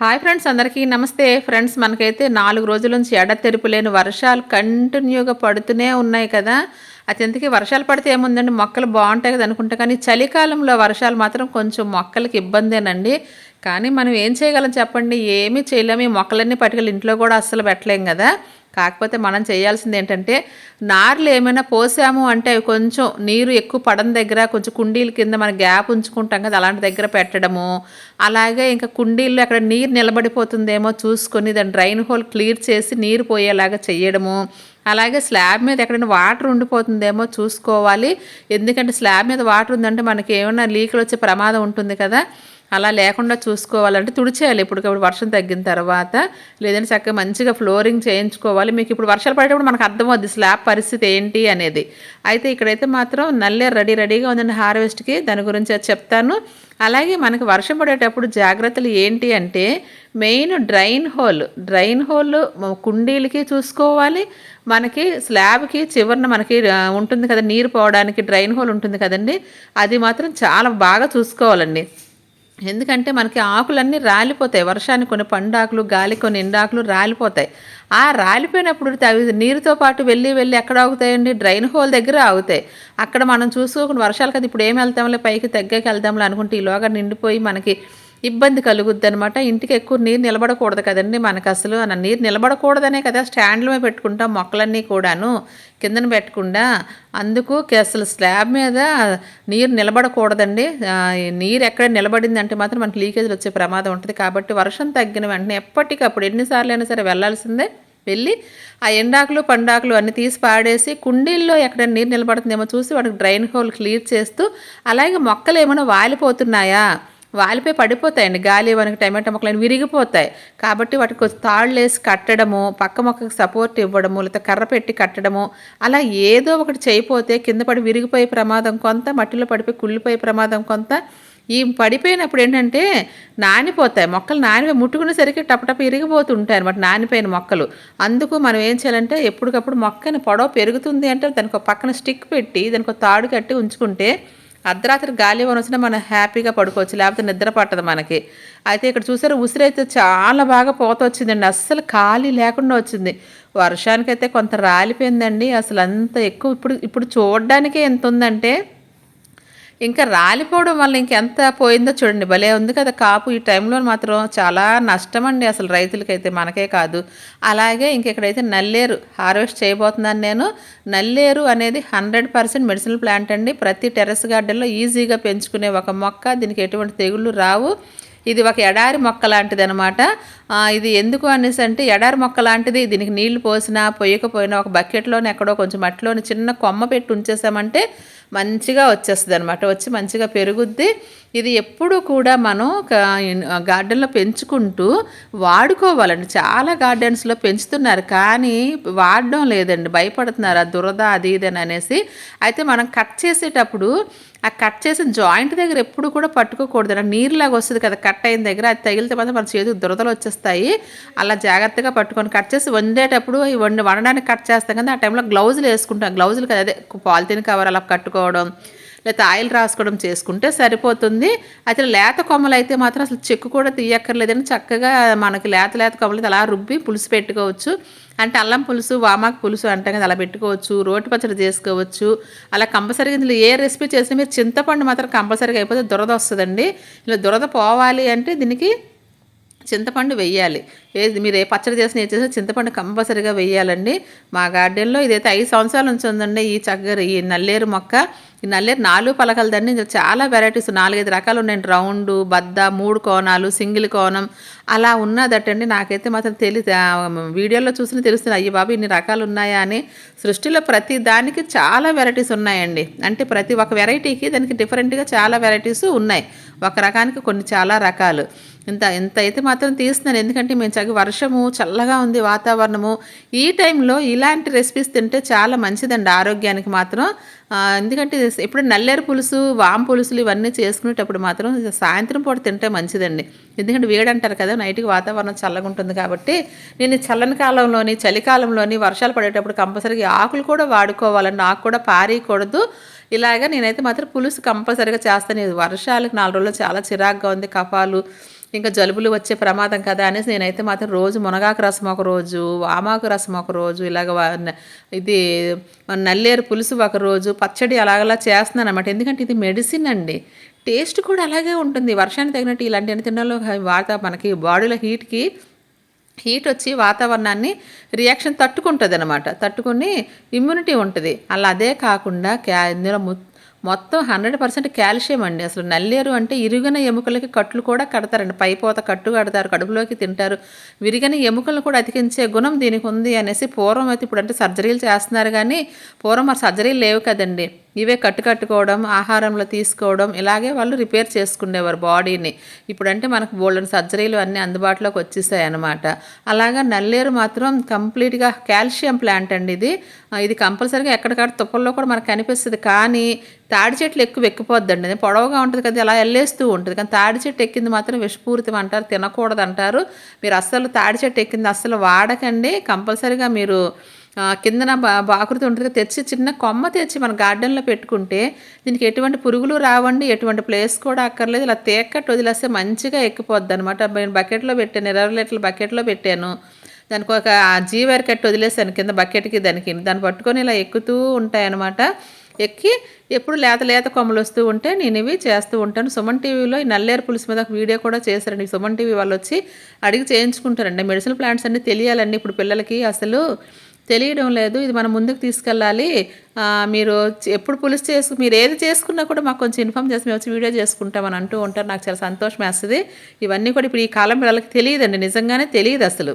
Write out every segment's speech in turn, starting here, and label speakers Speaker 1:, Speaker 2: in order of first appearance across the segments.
Speaker 1: Hi friends అందరికీ నమస్తే. Friends మనకైతే నాలుగు రోజుల నుంచి ఎడతెరుపు లేని వర్షాలు కంటిన్యూగా పడుతూనే ఉన్నాయి కదా. అది వర్షాలు పడితే ఏముందండి? మొక్కలు బాగుంటాయి కదా అనుకుంటా కానీ చలికాలంలో వర్షాలు మాత్రం కొంచెం మొక్కలకి ఇబ్బందేనండి. కానీ మనం ఏం చేయగలం చెప్పండి? ఏమీ చేయలేము. ఈ మొక్కలన్నీ పట్టుకెళ్ళి ఇంట్లో కూడా అస్సలు పెట్టలేం కదా. కాకపోతే మనం చేయాల్సింది ఏంటంటే నార్లు ఏమైనా పోసాము అంటే అవి కొంచెం నీరు ఎక్కువ పడని దగ్గర కొంచెం కుండీల కింద మన గ్యాప్ ఉంచుకుంటాం కదా అలాంటి దగ్గర పెట్టడము. అలాగే ఇంకా కుండీల్లో అక్కడ నీరు నిలబడిపోతుందేమో చూసుకొని దాని డ్రైన్ హోల్ క్లియర్ చేసి నీరు పోయేలాగా చేయడము అలాగే స్లాబ్ మీద ఎక్కడైనా వాటర్ ఉండిపోతుందేమో చూసుకోవాలి. ఎందుకంటే స్లాబ్ మీద వాటర్ ఉందంటే మనకి ఏమైనా లీకులు వచ్చే ప్రమాదం ఉంటుంది కదా. అలా లేకుండా చూసుకోవాలంటే తుడిచేయాలి. ఇప్పటికప్పుడు వర్షం తగ్గిన తర్వాత లేదంటే చక్కగా మంచిగా ఫ్లోరింగ్ చేయించుకోవాలి. మీకు ఇప్పుడు వర్షాలు పడేటప్పుడు మనకు అర్థమవుద్ది స్లాబ్ పరిస్థితి ఏంటి అనేది. అయితే ఇక్కడైతే మాత్రం నల్లే రెడీ రెడీగా ఉందండి హార్వెస్ట్కి. దాని గురించి అది చెప్తాను. అలాగే మనకి వర్షం పడేటప్పుడు జాగ్రత్తలు ఏంటి అంటే main drain hole drain hole కుండీలకి చూసుకోవాలి. మనకి స్లాబ్కి చివరిన మనకి ఉంటుంది కదా నీరు పోవడానికి డ్రైన్ హోల్ ఉంటుంది కదండి. అది మాత్రం చాలా బాగా చూసుకోవాలండి. ఎందుకంటే మనకి ఆకులన్నీ రాలిపోతాయి. వర్షానికి కొన్ని పండాకులు గాలి కొన్ని ఎండాకులు రాలిపోతాయి. ఆ రాలిపోయినప్పుడు అవి నీరుతో పాటు వెళ్ళి వెళ్ళి ఎక్కడ ఆగుతాయండి? డ్రైన్ హోల్ దగ్గర ఆగుతాయి. అక్కడ మనం చూసుకోకుండా వర్షాలు కదా ఇప్పుడు ఏం వెళ్తాంలే? పైకి తగ్గకి వెళ్దాంలే అనుకుంటే ఈలోగా నిండిపోయి మనకి ఇబ్బంది కలుగుద్ది అనమాట ఇంటికి ఎక్కువ నీరు నిలబడకూడదు కదండి మనకు అసలు. అన్న నీరు నిలబడకూడదనే కదా స్టాండ్ల మీద పెట్టుకుంటాం మొక్కలన్నీ కూడాను కిందన పెట్టకుండా. అందుకు అసలు స్లాబ్ మీద నీరు నిలబడకూడదండి. నీరు ఎక్కడ నిలబడిందంటే మాత్రం మనకి లీకేజ్లు వచ్చే ప్రమాదం ఉంటుంది. కాబట్టి వర్షం తగ్గిన వెంటనే ఎప్పటికప్పుడు ఎన్నిసార్లు అయినా సరే వెళ్ళాల్సిందే. వెళ్ళి ఆ ఎండాకులు పండాకులు అన్ని తీసి పాడేసి కుండీల్లో ఎక్కడ నీరు నిలబడుతుందేమో చూసి వాటికి డ్రైన్ హోల్ క్లియర్ చేస్తూ అలాగే మొక్కలు ఏమైనా వాలిపోతున్నాయా? వాలిపోయి పడిపోతాయండి. గాలి మనకి టమాటా మొక్కలు విరిగిపోతాయి. కాబట్టి వాటికి తాళ్ళు వేసి కట్టడము పక్క మొక్కకి సపోర్ట్ ఇవ్వడము లేకపోతే కర్ర పెట్టి కట్టడము అలా ఏదో ఒకటి చేయిపోతే కింద పడి విరిగిపోయే ప్రమాదం కొంత మట్టిలో పడిపోయి కుళ్ళిపోయే ప్రమాదం కొంత. ఈ పడిపోయినప్పుడు ఏంటంటే నానిపోతాయి. మొక్కలు నానిపోయి ముట్టుకునేసరికి టపటప ఇరిగిపోతుంటాయి అనమాట నానిపోయిన మొక్కలు. అందుకు మనం ఏం చేయాలంటే ఎప్పటికప్పుడు మొక్కని పొడవ పెరుగుతుంది అంటే దానికి పక్కన స్టిక్ పెట్టి దానికి తాడు కట్టి ఉంచుకుంటే అర్ధరాత్రి గాలి వన వచ్చినా మనం హ్యాపీగా పడుకోవచ్చు లేకపోతే నిద్ర పట్టదు మనకి. అయితే ఇక్కడ చూసారు ఉసిరైతే చాలా బాగా పోత వచ్చిందండి. అస్సలు ఖాళీ లేకుండా వచ్చింది. వర్షానికైతే కొంత రాలిపోయిందండి. అసలు అంత ఎక్కువ ఇప్పుడు ఇప్పుడు చూడడానికే ఎంత ఉందంటే ఇంకా రాలిపోవడం వల్ల ఇంకెంత పోయిందో చూడండి. భలే ఉంది కదా కాపు. ఈ టైంలో మాత్రం చాలా నష్టం అండి అసలు రైతులకైతే మనకే కాదు. అలాగే ఇంకెక్కడైతే నల్లేరు హార్వెస్ట్ చేయబోతున్నాను నేను నల్లేరు అనేది హండ్రెడ్ పర్సెంట్ మెడిసినల్ ప్లాంట్ అండి. ప్రతి టెర్రస్ గార్డెన్లో ఈజీగా పెంచుకునే ఒక మొక్క దీనికి ఎటువంటి తెగుళ్ళు రావు. ఇది ఒక ఎడారి మొక్క లాంటిది అనమాట ఇది ఎందుకు అనేసి అంటే ఎడారి మొక్క లాంటిది. దీనికి నీళ్ళు పోసినా పొయ్యకపోయినా ఒక బకెట్లోనే ఎక్కడో కొంచెం మట్టిలోని చిన్న కొమ్మ పెట్టి ఉంచేసామంటే మంచిగా వచ్చేస్తుంది అనమాట వచ్చి మంచిగా పెరుగుద్ది. ఇది ఎప్పుడు కూడా మనం గార్డెన్లో పెంచుకుంటూ వాడుకోవాలండి. చాలా గార్డెన్స్లో పెంచుతున్నారు కానీ వాడడం లేదండి. భయపడుతున్నారు. ఆ దురద అది ఇది అని అనేసి. అయితే మనం కట్ చేసేటప్పుడు ఆ కట్ చేసిన జాయింట్ దగ్గర ఎప్పుడు కూడా పట్టుకోకూడదు నీరులాగా వస్తుంది కదా కట్ అయిన దగ్గర అది తగిలితే మాత్రం మన చేతికి దురదలు వచ్చేస్తాయి. అలా జాగ్రత్తగా పట్టుకొని కట్ చేసి వండేటప్పుడు వండి వండడానికి కట్ చేస్తాం కదా ఆ టైంలో గ్లౌజులు వేసుకుంటాం. గ్లౌజులు కదా అదే పాలిథిన్ కవర్ అలా కట్టుకోవడం లేకపోతే ఆయిల్ రాసుకోవడం చేసుకుంటే సరిపోతుంది. అయితే లేత కొమ్మలు అయితే మాత్రం అసలు చెక్కు కూడా తీయక్కర్లేదని చక్కగా మనకి లేత లేత కొమ్మలు అలా రుబ్బి పులుసు పెట్టుకోవచ్చు. అంటే అల్లం పులుసు వామాకు పులుసు అంటాం కదా అలా పెట్టుకోవచ్చు. రోటి పచ్చడి చేసుకోవచ్చు. అలా కంపల్సరీగా ఇందులో ఏ రెసిపీ చేసినా మీరు చింతపండు మాత్రం కంపల్సరీగా అయిపోతే దురద వస్తుందండి. ఇలా దురద పోవాలి అంటే దీనికి చింతపండు వెయ్యాలి. ఏది మీరు ఏ పచ్చడి చేసిన ఏ చేసినా చింతపండు కంపల్సరీగా వెయ్యాలండి. మా గార్డెన్లో ఇదైతే ఐదు సంవత్సరాల నుంచి ఉందండి ఈ చక్కర ఈ నల్లేరు మొక్క. ఈ నల్లేరు నాలుగు పలకలు దండి చాలా వెరైటీస్ నాలుగైదు రకాలు ఉన్నాయండి రౌండ్ బద్ద మూడు కోణాలు సింగిల్ కోణం అలా ఉన్నదటండి. నాకైతే మాత్రం తెలి వీడియోలో చూసిన తెలుస్తుంది అయ్యి బాబు ఇన్ని రకాలు ఉన్నాయా అని. సృష్టిలో ప్రతి దానికి చాలా వెరైటీస్ ఉన్నాయండి. అంటే ప్రతి ఒక్క వెరైటీకి దానికి డిఫరెంట్గా చాలా వెరైటీస్ ఉన్నాయి. ఒక రకానికి కొన్ని చాలా రకాలు. ఇంత ఇంత అయితే మాత్రం తీస్తున్నాను ఎందుకంటే మేము చక్కగా వర్షము చల్లగా ఉంది వాతావరణము. ఈ టైంలో ఇలాంటి రెసిపీస్ తింటే చాలా మంచిదండి ఆరోగ్యానికి మాత్రం. ఎందుకంటే ఇప్పుడు నల్లేరు పులుసు వామ పులుసులు ఇవన్నీ చేసుకునేటప్పుడు మాత్రం సాయంత్రం పూట తింటే మంచిదండి. ఎందుకంటే వేడంటారు కదా నైట్కి వాతావరణం చల్లగా ఉంటుంది కాబట్టి నేను చల్లని కాలంలోని చలికాలంలోని వర్షాలు పడేటప్పుడు కంపల్సరీగా ఆకులు కూడా వాడుకోవాలండి. ఆకు కూడా పారేయకూడదు. ఇలాగ నేనైతే మాత్రం పులుసు కంపల్సరీగా చేస్తాను. వర్షాలకు నాలుగు రోజులు చాలా చిరాగ్గా ఉంది. కఫాలు ఇంకా జలుబులు వచ్చే ప్రమాదం కదా అనేసి నేనైతే మాత్రం రోజు మునగాకు రసం ఒక రోజు వామాకు రసం ఒక రోజు ఇలాగ ఇది నల్లేరు పులుసు ఒక రోజు పచ్చడి అలాగలా చేస్తున్నాను అనమాట ఎందుకంటే ఇది మెడిసిన్ అండి. టేస్ట్ కూడా అలాగే ఉంటుంది. వర్షానికి తగినట్టు ఇలాంటి తినడంలో వాత మనకి బాడీలో హీట్కి హీట్ వచ్చి వాతావరణాన్ని రియాక్షన్ తట్టుకుంటుంది అనమాట తట్టుకుని ఇమ్యూనిటీ ఉంటుంది. అలా అదే కాకుండా క్యా ఇందులో మొత్తం హండ్రెడ్ పర్సెంట్ కాల్షియం అండి. అసలు నల్లేరు అంటే ఇరుగన ఎముకలకి కట్లు కూడా కడతారండి. పైపోత కట్టు కడతారు కడుపులోకి తింటారు. విరిగని ఎముకలను కూడా అతికించే గుణం దీనికి ఉంది అనేసి పూర్వం అయితే ఇప్పుడు అంటే సర్జరీలు చేస్తున్నారు కానీ పూర్వం మరి సర్జరీలు లేవు కదండి. ఇవే కట్టు కట్టుకోవడం ఆహారంలో తీసుకోవడం ఇలాగే వాళ్ళు రిపేర్ చేసుకునేవారు బాడీని. ఇప్పుడంటే మనకు బోల్డెన్ సర్జరీలు అన్నీ అందుబాటులోకి వచ్చేసాయి అనమాట అలాగా నల్లేరు మాత్రం కంప్లీట్గా కాల్షియం ప్లాంట్ అండి ఇది. ఇది కంపల్సరీగా ఎక్కడికక్కడ తుప్పల్లో కూడా మనకు కనిపిస్తుంది. కానీ తాడి చెట్లు ఎక్కువ ఎక్కిపోద్దండి. అది పొడవుగా ఉంటుంది కదా అలా వెళ్ళేస్తూ ఉంటుంది. కానీ తాడి చెట్టు ఎక్కింది మాత్రం విషపూరితం అంటారు తినకూడదు అంటారు మీరు అస్సలు తాడి చెట్టు ఎక్కింది అస్సలు వాడకండి. కంపల్సరీగా మీరు కిందన బా బాకృతి ఉంటుంది తెచ్చి చిన్న కొమ్మ తెచ్చి మన గార్డెన్లో పెట్టుకుంటే దీనికి ఎటువంటి పురుగులు రావండి ఎటువంటి ప్లేస్ కూడా అక్కర్లేదు. ఇలా తేక్కట్టు వదిలేస్తే మంచిగా ఎక్కిపోద్ది అనమాట నేను బకెట్లో పెట్టాను ఇరవై లీటర్ల బకెట్లో పెట్టాను. దానికి ఒక జీవర్ కట్టి వదిలేసాను కింద బకెట్కి దానికి. దాన్ని పట్టుకొని ఇలా ఎక్కుతూ ఉంటాయన్నమాట. ఎక్కి ఎప్పుడు లేత లేత కొమ్మలు వస్తూ ఉంటే నేను ఇవి చేస్తూ ఉంటాను. సుమన్ టీవీలో ఈ నల్లేరు పులుసు మీద ఒక వీడియో కూడా చేశారండి. సుమన్ టీవీ వాళ్ళు వచ్చి అడిగి చేయించుకుంటారండి. మెడిసిన్ ప్లాంట్స్ అన్నీ తెలియాలండి. ఇప్పుడు పిల్లలకి అసలు తెలియడం లేదు. ఇది మనం ముందుకు తీసుకెళ్ళాలి. మీరు ఎప్పుడు పులుసు చేసు మీరు ఏది చేసుకున్నా కూడా మాకు కొంచెం ఇన్ఫామ్ చేసి మేము వచ్చి వీడియో చేసుకుంటామని అంటూ ఉంటారు. నాకు చాలా సంతోషం వేస్తుంది. ఇవన్నీ కూడా ఇప్పుడు ఈ కాలం పిల్లలకి తెలియదండి. నిజంగానే తెలియదు అసలు.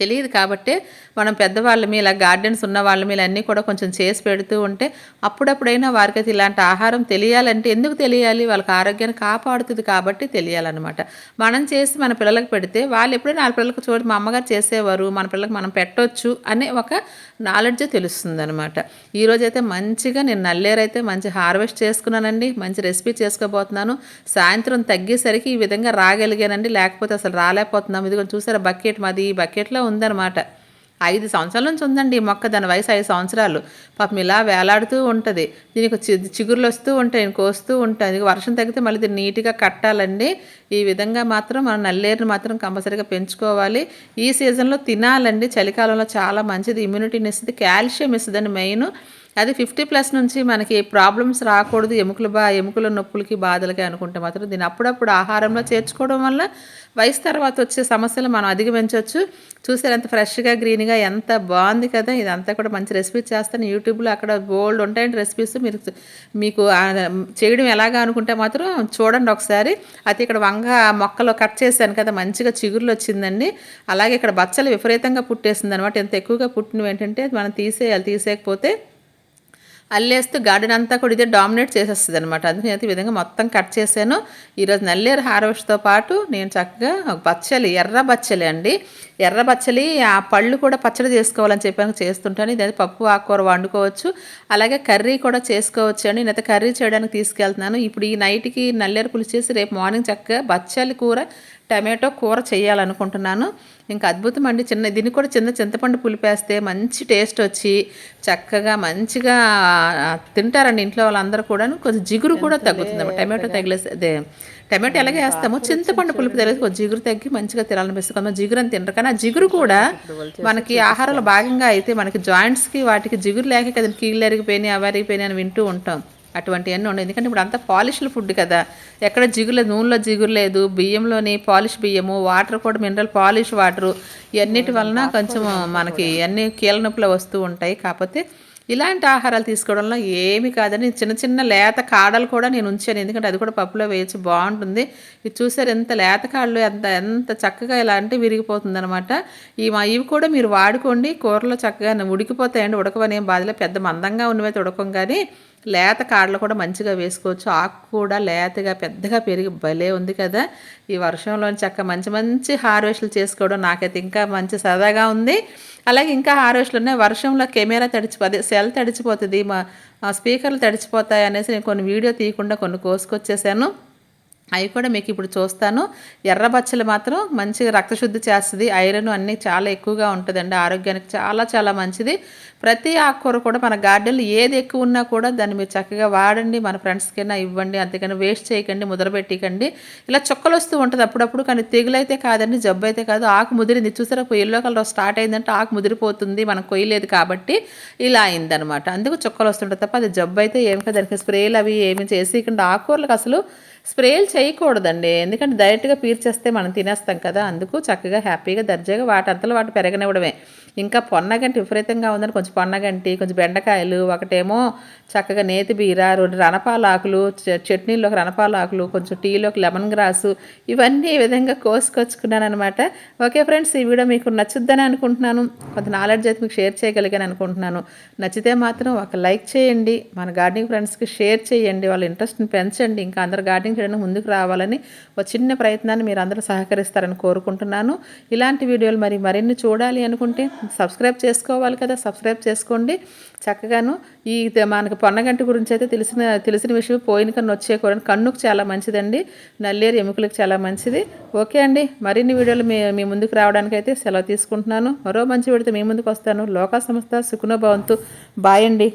Speaker 1: తెలియదు కాబట్టి మనం పెద్దవాళ్ళ ఇలా గార్డెన్స్ ఉన్న వాళ్ళ మీద అన్నీ కూడా కొంచెం చేసి పెడుతూ ఉంటే అప్పుడప్పుడైనా వారికి అయితే ఇలాంటి ఆహారం తెలియాలంటే ఎందుకు తెలియాలి? వాళ్ళకి ఆరోగ్యాన్ని కాపాడుతుంది కాబట్టి తెలియాలన్నమాట. మనం చేసి మన పిల్లలకు పెడితే వాళ్ళు ఎప్పుడైనా వాళ్ళ పిల్లలకు చూడు మా అమ్మగారు చేసేవారు మన పిల్లలకు మనం పెట్టొచ్చు అనే ఒక నాలెడ్జ్ తెలుస్తుంది అనమాట ఈరోజైతే మంచిగా నేను నల్లేరు అయితే మంచి హార్వెస్ట్ చేసుకున్నానండి మంచి రెసిపీ చేసుకోబోతున్నాను. సాయంత్రం తగ్గేసరికి ఈ విధంగా రాగలిగానండి లేకపోతే అసలు రాలేకపోతున్నాం. ఇదిగో చూసారా బకెట్ మాది ఈ బకెట్లో ఉందన్నమాట. ఐదు సంవత్సరాల నుంచి ఉందండి ఈ మొక్క దాని వయసు ఐదు సంవత్సరాలు. పాపం ఇలా వేలాడుతూ ఉంటుంది. దీనికి చి- వస్తూ ఉంటాయి కోస్తూ ఉంటాయి వర్షం తగ్గితే మళ్ళీ దీన్ని నీట్గా కట్టాలండి. ఈ విధంగా మాత్రం మనం నల్లేరుని మాత్రం కంపల్సరీగా పెంచుకోవాలి. ఈ సీజన్లో తినాలండి. చలికాలంలో చాలా మంచిది. ఇమ్యూనిటీని ఇస్తుంది కాల్షియం ఇస్తుందండి మెయిన్. అది ఫిఫ్టీ ప్లస్ నుంచి మనకి ప్రాబ్లమ్స్ రాకూడదు ఎముకలు బా ఎముకల నొప్పులకి బాధలకి అనుకుంటే మాత్రం దీన్ని అప్పుడప్పుడు ఆహారంలో చేర్చుకోవడం వల్ల వయసు తర్వాత వచ్చే సమస్యలు మనం అధిగమించవచ్చు. చూసారు ఎంత ఫ్రెష్గా గ్రీన్గా ఎంత బాగుంది కదా ఇదంతా కూడా మంచి రెసిపీ చేస్తాను. యూట్యూబ్లో అక్కడ బోల్డ్ ఉంటాయండి రెసిపీస్ మీరు మీకు చేయడం ఎలాగా అనుకుంటే మాత్రం చూడండి ఒకసారి. అయితే ఇక్కడ వంగ మొక్కలు కట్ చేశాను కదా మంచిగా చిగుర్లు వచ్చిందండి. అలాగే ఇక్కడ బచ్చలు విపరీతంగా పుట్టేసింది అనమాట ఎంత ఎక్కువగా పుట్టినవి ఏంటంటే మనం తీసేయాలి తీసేయకపోతే అల్లేస్తూ గార్డెన్ అంతా కూడా ఇదే డామినేట్ చేసేస్తుంది అనమాట అందుకని అయితే ఈ విధంగా మొత్తం కట్ చేశాను. ఈరోజు నల్లేరు హార్వెస్ట్తో పాటు నేను చక్కగా ఒక బచ్చలి ఎర్ర బచ్చలి అండి. ఎర్ర బచ్చలి ఆ పళ్ళు కూడా పచ్చడి చేసుకోవాలని చెప్పాను చేస్తుంటాను. ఇది పప్పు ఆకుకూర వండుకోవచ్చు. అలాగే కర్రీ కూడా చేసుకోవచ్చు అండి నేనైతే కర్రీ చేయడానికి తీసుకెళ్తున్నాను. ఇప్పుడు ఈ నైట్కి నల్లేరు పులుసు చేసి రేపు మార్నింగ్ చక్కగా బచ్చలి కూర టమాటో కూర చేయాలనుకుంటున్నాను. ఇంకా అద్భుతం అండి. చిన్న దీన్ని కూడా చిన్న చింతపండు పులిపేస్తే మంచి టేస్ట్ వచ్చి చక్కగా మంచిగా తింటారండి ఇంట్లో వాళ్ళందరూ కూడా కొంచెం జిగురు కూడా తగ్గుతుంది టమాటో తగిలేసి అదే టమాటో ఎలాగే వేస్తామో చింతపండు పులుపు తెలియదు కొంచెం జిగురు తగ్గి మంచిగా తినాలనిపిస్తుంది. కొంచెం జిగురు అని తింటారు కానీ ఆ జిగురు కూడా మనకి ఆహారంలో భాగంగా అయితే మనకి జాయింట్స్కి వాటికి జిగురు లేక కదా కీళ్ళు ఎరిగిపోయినాయి అవి అని వింటూ ఉంటాం. అటువంటివన్నీ ఉండవు. ఎందుకంటే ఇప్పుడు అంతా పాలిష్ల ఫుడ్ కదా. ఎక్కడ జిగురు లేదు నూనెలో జిగురు లేదు బియ్యంలోని పాలిష్ బియ్యము వాటర్ కూడా మినరల్ పాలిష్ వాటరు ఇవన్నిటి వలన కొంచెం మనకి అన్ని కీళ్ళ నొప్పులు వస్తూ ఉంటాయి. కాకపోతే ఇలాంటి ఆహారాలు తీసుకోవడంలో ఏమి కాదని చిన్న చిన్న లేత కాడలు కూడా నేను ఉంచాను. ఎందుకంటే అది కూడా పప్పులో వేయచ్చు బాగుంటుంది. ఇది చూసారు ఎంత లేత కాళ్ళు ఎంత ఎంత చక్కగా ఇలా అంటే విరిగిపోతుంది అనమాట ఈ మా ఇవి కూడా మీరు వాడుకోండి. కూరలో చక్కగా ఉడికిపోతాయండి. ఉడకవని ఏం బాధలే పెద్ద మందంగా ఉన్నవైతే ఉడకం కానీ లేత కాడలు కూడా మంచిగా వేసుకోవచ్చు. ఆకు కూడా లేతగా పెద్దగా పెరిగి భలే ఉంది కదా. ఈ వర్షంలో చక్క మంచి మంచి హార్వెస్ట్లు చేసుకోవడం నాకైతే ఇంకా మంచి సరదాగా ఉంది. అలాగే ఇంకా హార్వెస్ట్లు ఉన్నాయి. వర్షంలో కెమెరా తడిచిపోతే సెల్ తడిచిపోతుంది మా స్పీకర్లు తడిచిపోతాయి అనేసి నేను కొన్ని వీడియో తీయకుండా కొన్ని కోసుకొచ్చేసాను. అవి కూడా మీకు ఇప్పుడు చూస్తాను. ఎర్ర బచ్చలు మాత్రం మంచిగా రక్తశుద్ధి చేస్తుంది. ఐరన్ అన్నీ చాలా ఎక్కువగా ఉంటుందండి. ఆరోగ్యానికి చాలా చాలా మంచిది. ప్రతి ఆకుకూర కూడా మన గార్డెన్లో ఏది ఎక్కువ ఉన్నా కూడా దాన్ని మీరు చక్కగా వాడండి. మన ఫ్రెండ్స్కైనా ఇవ్వండి. అంతేకాని వేస్ట్ చేయకండి. ముద్రపెట్టికండి ఇలా చుక్కలు వస్తూ ఉంటుంది అప్పుడప్పుడు. కానీ తెగులైతే కాదండి. జబ్బు అయితే కాదు. ఆకు ముదిరింది. చూసారా? ఎల్లో కలర్ స్టార్ట్ అయిందంటే ఆకు ముదిరిపోతుంది. మనం కొయ్యలేదు కాబట్టి ఇలా అయిందనమాట అందుకు చుక్కలు వస్తుంటుంది తప్ప అది జబ్బు అయితే ఏమి కదా. దానికి స్ప్రేలు అవి ఏమి చేసి ఇక్కడ ఆకుకూరలకు అసలు స్ప్రేలు చేయకూడదండి. ఎందుకంటే డైరెక్ట్గా పీల్చేస్తే మనం తినేస్తాం కదా. అందుకు చక్కగా హ్యాపీగా దర్జాగా వాటి అంతలో వాటి పెరగనివ్వడమే. ఇంకా పొన్నగంటి విపరీతంగా ఉందని కొంచెం పొన్నగంటి కొంచెం బెండకాయలు ఒకటేమో చక్కగా నేతి బీర రెండు రణపాలాకులు చట్నీలో చట్నీలోకి రణపాలాకులు కొంచెం టీలోకి లెమన్ గ్రాసు ఇవన్నీ ఈ విధంగా కోసుకొచ్చుకున్నాను అనమాట ఓకే ఫ్రెండ్స్ ఈ వీడియో మీకు నచ్చుద్దని అనుకుంటున్నాను. కొంత నాలెడ్జ్ అయితే మీకు షేర్ చేయగలిగాను అనుకుంటున్నాను. నచ్చితే మాత్రం ఒక లైక్ చేయండి మన గార్డెనింగ్ ఫ్రెండ్స్కి షేర్ చేయండి వాళ్ళ ఇంట్రెస్ట్ని పెంచండి ఇంకా అందరు గార్డెనింగ్ చేయడానికి ముందుకు రావాలని ఒక చిన్న ప్రయత్నాన్ని మీరు అందరూ సహకరిస్తారని కోరుకుంటున్నాను. ఇలాంటి వీడియోలు మరి మరిన్ని చూడాలి అనుకుంటే సబ్స్క్రైబ్ చేసుకోవాలి కదా సబ్స్క్రైబ్ చేసుకోండి. చక్కగాను ఈ మనకు పొన్నగంటి గురించి అయితే తెలిసిన తెలిసిన విషయం పోయిన కన్ను వచ్చే కూడా కన్నుకు చాలా మంచిదండి. నల్లేరు ఎముకలకు చాలా మంచిది. ఓకే అండి మరిన్ని వీడియోలు మీ మీ ముందుకు రావడానికి అయితే సెలవు తీసుకుంటున్నాను. మరో మంచి వీడితో మీ ముందుకు వస్తాను. లోకా సంస్థ సుఖనోభవంతు బాయ్ అండి.